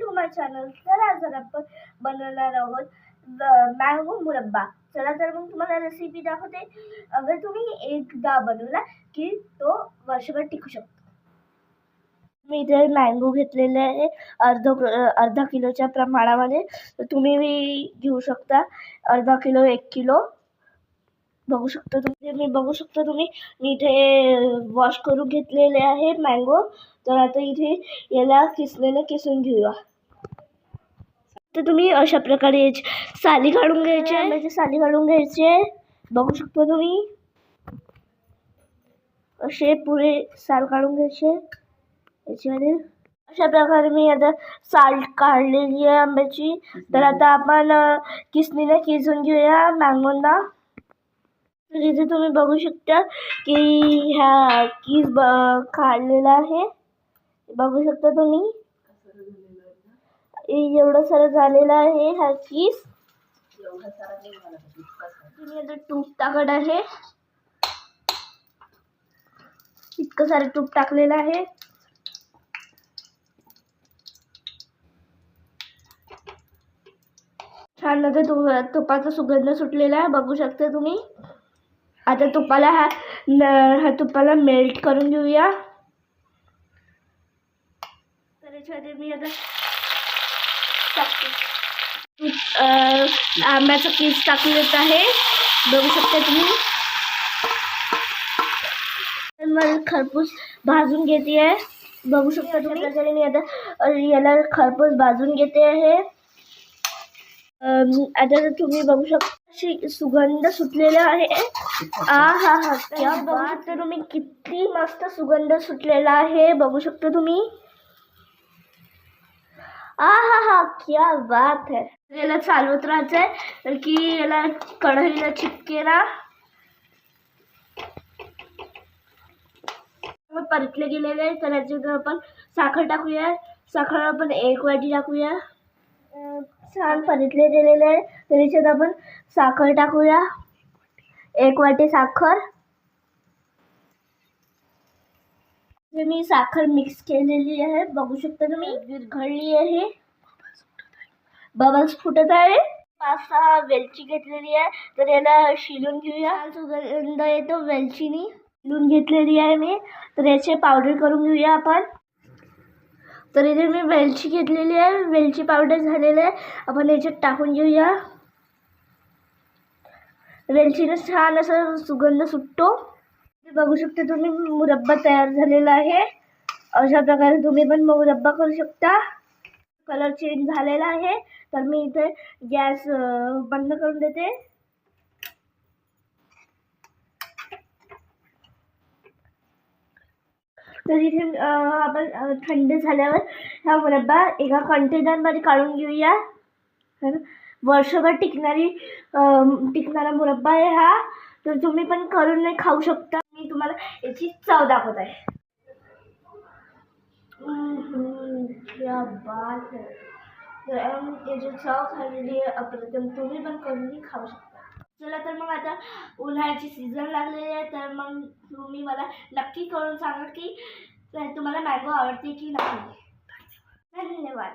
To my channel तर आज जर आपण बनवणार आहोत मँगो मुरब्बा. चला तर मग तुम्हाला रेसिपी दाखवते. अगर तुम्ही एकदा बनवला की तो वर्षभर टिकू शकतो. मी इथे मँगो घेतलेले आहे. अर्ध अर्धा किलोच्या प्रमाणामध्ये. तर तुम्ही घेऊ शकता. अर्धा किलो एक किलो. बघू शकता तुम्ही मी बघू शकता तुम्ही. मी इथे वॉश करून घेतलेले आहे मँगो तर आता इथे याला किसलेलं किसून घेऊया. तर तुम्ही अशा प्रकारे याची साली काढून घ्यायची. आहे आंब्याची साली काढून घ्यायची. आहे बघू शकता तुम्ही. असे पुरे साल काढून घ्यायचे. याच्यामध्ये. अशा प्रकारे मी आता साल काढलेली आहे आंब्याची. तर आता आपण किसणीने किसून घेऊया. मँगोंना तर इथे तुम्ही बघू शकता की ह्या कीस ब काढलेला आहे. बघू शकता तुम्ही. एवढं सारं झालेलं आहे हा चीज तुम्ही आता तूप टाकत आहे. इतकं सारं तूप टाकलेलं आहे. छान आता तुपाचा सुगंध सुटलेला आहे बघू शकता तुम्ही. आता तुपाला हा हा तुपाला मेल्ट करून घेऊया. तर मी आता टाकते. आंब्याचा पीस टाकून देत आहे. बघू शकता तुम्ही. मला खरपूस भाजून घेते आहे. बघू शकता तुम्ही. मी आता याला खरपूस भाजून घेते आहे. आता तुम्ही बघू शकता सुगंध सुटलेला आहे. आ हा हा. क्या बघू शकता तुम्ही किती मस्त सुगंध सुटलेला आहे. बघू शकता तुम्ही. आ हा क्या बात है। याला चालवत राहायचं आहे. की याला कढईला चिपके ना परतले गेलेले आहे तर आपण साखर टाकूया. साखर आपण एक वाटी टाकूया. छान परतले गेलेले आहे आपण साखर टाकूया. एक वाटी साखर. मी साखर मिक्स केलेली आहे. बघू शकता तुम्ही विरघळली आहे. बबल्स फुटत आहे. पाच सहा वेलची घेतलेली आहे. तर याला शिलून घेऊया. सुगंध येतो वेलचीनी. शिलून घेतलेली आहे मी. तर याचे पावडर करून घेऊया आपण. तर इथे मी वेलची घेतलेली आहे. वेलची पावडर झालेली आहे. आपण याच्यात टाकून घेऊया. वेलचीने छान असं सुगंध सुटतो. बघू शकता तुम्ही मुरब्बा तयार झालेला आहे. अशा प्रकारे तुम्ही पण मुरब्बा करू शकता. कलर चेंज झालेला आहे. तर मी इथे गॅस बंद करून देते. तर इथे आपण थंड झाल्यावर हा मुरब्बा एका कंटेनरमध्ये काढून घेऊया. वर्षभर टिकणारी टिकणारा मुरब्बा आहे हा. तर तुम्ही पण करून नाही खाऊ शकता. मी तुम्हाला याची चव दाखवत आहे. क्या बात याची चव खाल्लेली आहे अप्रतिम तुम्ही पण कधीही खाऊ शकता. चला तर मग आता उन्हाळ्याची सीझन लागलेली आहे तर मग तुम्ही मला नक्की करून सांगा की तुम्हाला मॅंगो आवडते की नाही. धन्यवाद.